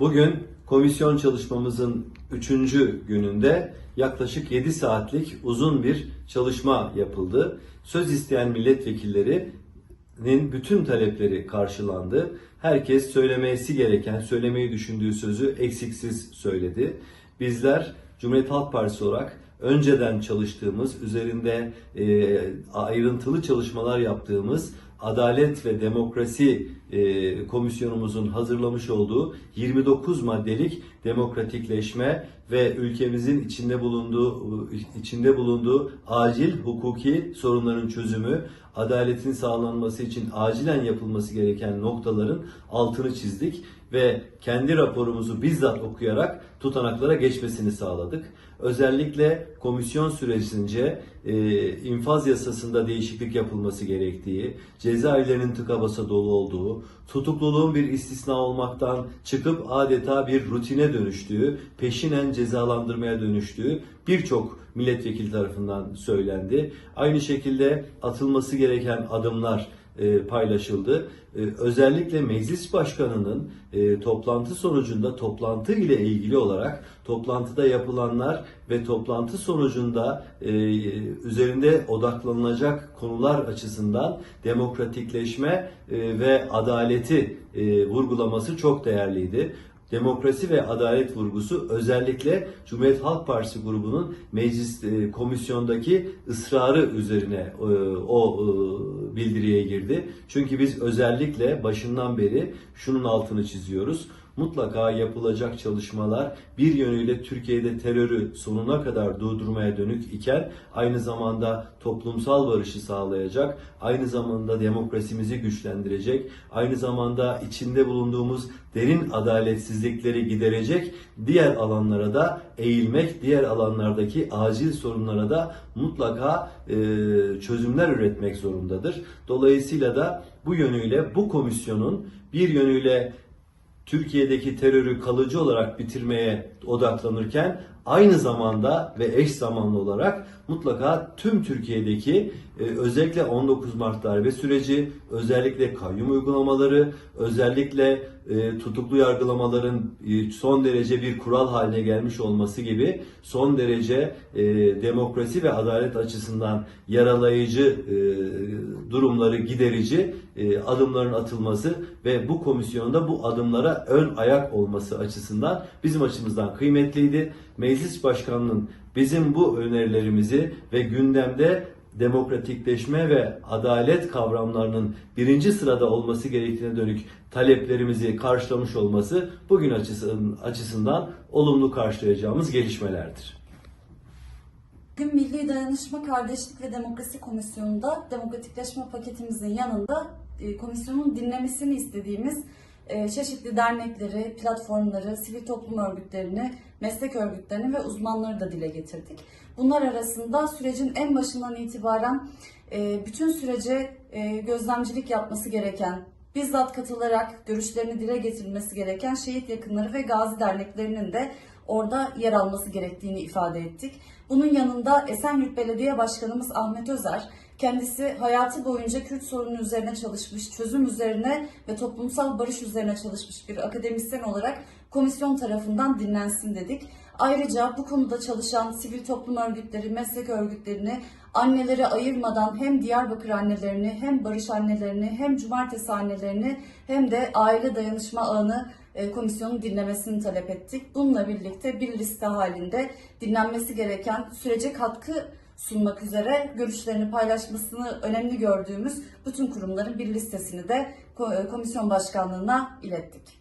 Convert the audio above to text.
Bugün komisyon çalışmamızın 3. gününde yaklaşık 7 saatlik uzun bir çalışma yapıldı. Söz isteyen milletvekillerinin bütün talepleri karşılandı. Herkes söylemesi gereken, söylemeyi düşündüğü sözü eksiksiz söyledi. Bizler Cumhuriyet Halk Partisi olarak önceden çalıştığımız, üzerinde e, ayrıntılı çalışmalar yaptığımız Adalet ve Demokrasi e, Komisyonumuzun hazırlamış olduğu 29 maddelik demokratikleşme ve ülkemizin içinde bulunduğu içinde bulunduğu acil hukuki sorunların çözümü, adaletin sağlanması için acilen yapılması gereken noktaların altını çizdik ve kendi raporumuzu bizzat okuyarak tutanaklara geçmesini sağladık. Özellikle komisyon sürecince e, infaz yasasında değişiklik yapılması gerektiği, cezaevlerinin tıka basa dolu olduğu, tutukluluğun bir istisna olmaktan çıkıp adeta bir rutine dönüştüğü, peşinen cezalandırmaya dönüştüğü birçok milletvekili tarafından söylendi. Aynı şekilde atılması gereken adımlar paylaşıldı. E, özellikle meclis başkanının e, toplantı sonucunda toplantı ile ilgili olarak toplantıda yapılanlar ve toplantı sonucunda e, üzerinde odaklanılacak konular açısından demokratikleşme e, ve adaleti e, vurgulaması çok değerliydi demokrasi ve adalet vurgusu özellikle Cumhuriyet Halk Partisi grubunun meclis e, komisyondaki ısrarı üzerine e, o e, bildiriye girdi. Çünkü biz özellikle başından beri şunun altını çiziyoruz. Mutlaka yapılacak çalışmalar bir yönüyle Türkiye'de terörü sonuna kadar durdurmaya dönük iken aynı zamanda toplumsal barışı sağlayacak, aynı zamanda demokrasimizi güçlendirecek, aynı zamanda içinde bulunduğumuz derin adaletsizlikleri giderecek diğer alanlara da eğilmek, diğer alanlardaki acil sorunlara da mutlaka e, çözümler üretmek zorundadır. Dolayısıyla da bu yönüyle bu komisyonun bir yönüyle Türkiye'deki terörü kalıcı olarak bitirmeye odaklanırken aynı zamanda ve eş zamanlı olarak mutlaka tüm Türkiye'deki e, özellikle 19 Mart darbe süreci, özellikle kayyum uygulamaları, özellikle e, tutuklu yargılamaların e, son derece bir kural haline gelmiş olması gibi son derece demokrasi ve adalet açısından yaralayıcı durumları giderici adımların atılması ve bu komisyonda bu adımlara ön ayak olması açısından bizim açımızdan kıymetliydi. Meclis Başkanı'nın bizim bu önerilerimizi ve gündemde demokratikleşme ve adalet kavramlarının birinci sırada olması gerektiğine dönük taleplerimizi karşılamış olması bugün açısından, olumlu karşılayacağımız gelişmelerdir. Bugün Milli Dayanışma, Kardeşlik ve Demokrasi Komisyonu'nda demokratikleşme paketimizin yanında e, komisyonun dinlemesini istediğimiz çeşitli dernekleri, platformları, sivil toplum örgütlerini, meslek örgütlerini ve uzmanları da dile getirdik. Bunlar arasında sürecin en başından itibaren e, bütün sürece e, gözlemcilik yapması gereken, bizzat katılarak görüşlerini dile getirmesi gereken şehit yakınları ve gazi derneklerinin de orada yer alması gerektiğini ifade ettik. Bunun yanında Esenyurt Belediye Başkanımız Ahmet Özer, kendisi hayatı boyunca Kürt sorunu üzerine çalışmış, çözüm üzerine ve toplumsal barış üzerine çalışmış bir akademisyen olarak komisyon tarafından dinlensin dedik. Ayrıca bu konuda çalışan sivil toplum örgütleri, meslek örgütlerini anneleri ayırmadan hem Diyarbakır annelerini, hem Barış annelerini, hem Cumartesi annelerini hem de aile dayanışma ağını e, komisyonun dinlemesini talep ettik. Bununla birlikte bir liste halinde dinlenmesi gereken sürece katkı sunmak üzere görüşlerini paylaşmasını önemli gördüğümüz bütün kurumların bir listesini de komisyon başkanlığına ilettik.